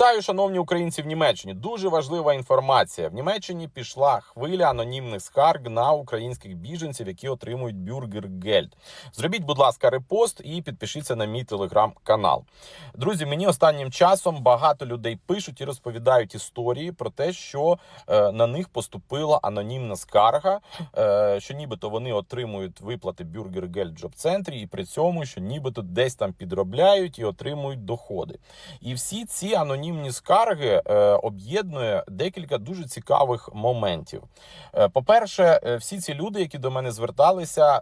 Вітаю, шановні українці в Німеччині. Дуже важлива інформація. В Німеччині пішла хвиля анонімних скарг на українських біженців, які отримують бюргергельд. Зробіть, будь ласка, репост і підпишіться на мій телеграм-канал. Друзі, мені останнім часом багато людей пишуть і розповідають історії про те, що е, на них поступила анонімна скарга, е, що нібито вони отримують виплати бюргергельд в джоб-центрі, і при цьому, що нібито десь там підробляють і отримують доходи. І всі ці анонімні скарги е, об'єднує декілька дуже цікавих моментів. Е, по-перше, е, всі ці люди, які до мене зверталися,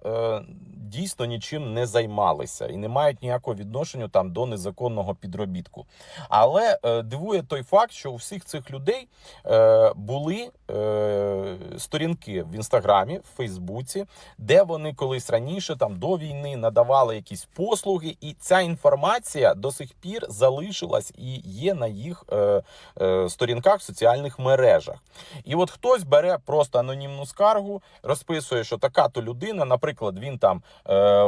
дійсно нічим не займалися і не мають ніякого відношення там до незаконного підробітку. Але е, дивує той факт, що у всіх цих людей е, були е, сторінки в інстаграмі, в Фейсбуці, де вони колись раніше, там до війни, надавали якісь послуги, і ця інформація до сих пір залишилась і є на їх е, е, сторінках в соціальних мережах. І от хтось бере просто анонімну скаргу, розписує, що така то людина, наприклад, він там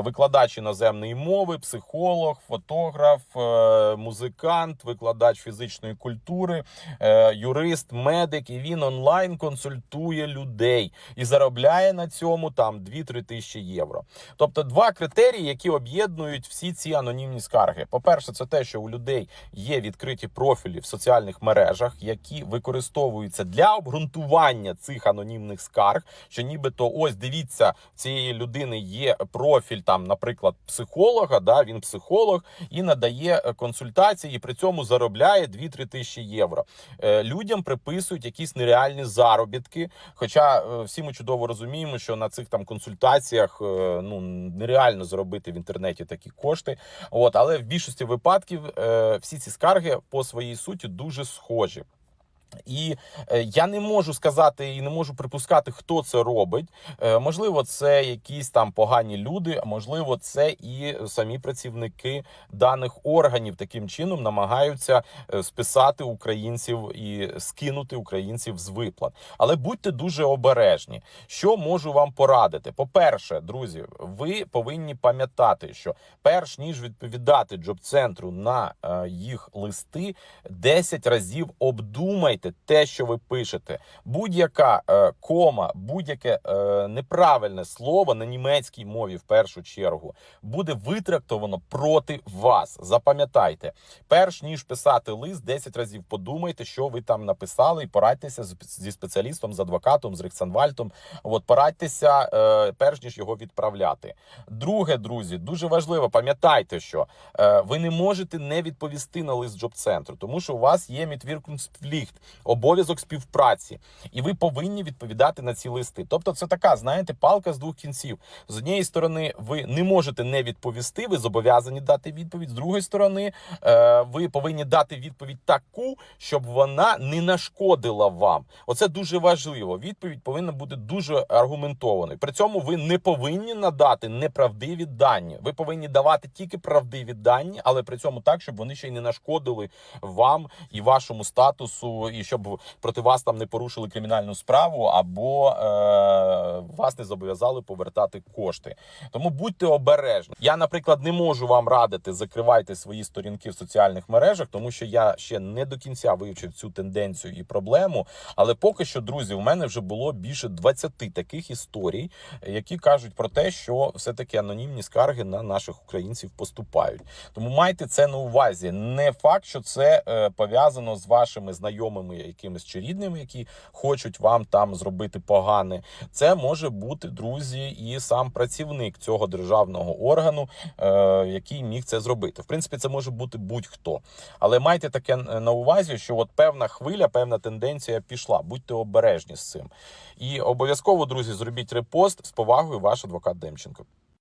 викладач іноземної мови, психолог, фотограф, е, музикант, викладач фізичної культури, е, юрист, медик, і він онлайн консультує людей і заробляє на цьому там 2-3 тисячі євро. Тобто, два критерії, які об'єднують всі ці анонімні скарги. По-перше, це те, що у людей є відкриті профілі в соціальних мережах, які використовуються для обґрунтування цих анонімних скарг. Що нібито ось дивіться, цієї людини є профіль, там, наприклад, психолога. Да, він психолог і надає е, консультації, і при цьому заробляє 2-3 тисячі євро. Е, Людям приписують якісь нереальні заробітки. Хоча е, всі ми чудово розуміємо, що на цих там консультаціях ну нереально заробити в інтернеті такі кошти. От, але в більшості випадків всі ці скарги по своїй суті дуже схожі. І е, я не можу сказати і не можу припускати, хто це робить. Е, можливо, це якісь там погані люди, а можливо, це і самі працівники даних органів таким чином намагаються е, списати українців і скинути українців з виплат. Але будьте дуже обережні. Що можу вам порадити? По-перше, друзі, ви повинні пам'ятати, що перш ніж відповідати джоб-центру на їх листи, 10 разів обдумайте те, що ви пишете. Будь-яка е, кома, будь-яке е, неправильне слово на німецькій мові в першу чергу буде витрактовано проти вас. Запам'ятайте, перш ніж писати лист, 10 разів подумайте, що ви там написали, і порадьтеся зі спеціалістом, з адвокатом, з Рексанвальтом. От порадьтеся, е, перш ніж його відправляти. Друге, друзі, дуже важливо, пам'ятайте, що е, ви не можете не відповісти на лист джоб-центру, тому що у вас є мітвіркунспліхт, обов'язок співпраці, і ви повинні відповідати на ці листи. Тобто, це така, знаєте, палка з двох кінців. З однієї сторони, ви не можете не відповісти, ви зобов'язані дати відповідь. З другої сторони, е, ви повинні дати відповідь таку, щоб вона не нашкодила вам. Оце дуже важливо. Відповідь повинна бути дуже аргументованою. При цьому ви не повинні надати неправдиві дані. Ви повинні давати тільки правдиві дані, але при цьому так, щоб вони ще й не нашкодили вам і вашому статусу, і щоб проти вас там не порушили кримінальну справу, або е, вас не зобов'язали повертати кошти. Тому будьте обережні. Я, наприклад, не можу вам радити закривайте свої сторінки в соціальних мережах, тому що я ще не до кінця вивчив цю тенденцію і проблему. Але поки що, друзі, у мене вже було більше 20 таких історій, які кажуть про те, що все-таки анонімні скарги на наших українців поступають. Тому майте це на увазі. Не факт, що це е, пов'язано з вашими знайомими якимись чи рідними, які хочуть вам там зробити погане. Це може бути друзі, і сам працівник цього державного органу, е, який міг це зробити. В принципі, це може бути будь-хто. Але майте таке на увазі, що от певна хвиля, певна тенденція пішла. Будьте обережні з цим. І обов'язково, друзі, зробіть репост з повагою, ваш адвокат Демченко.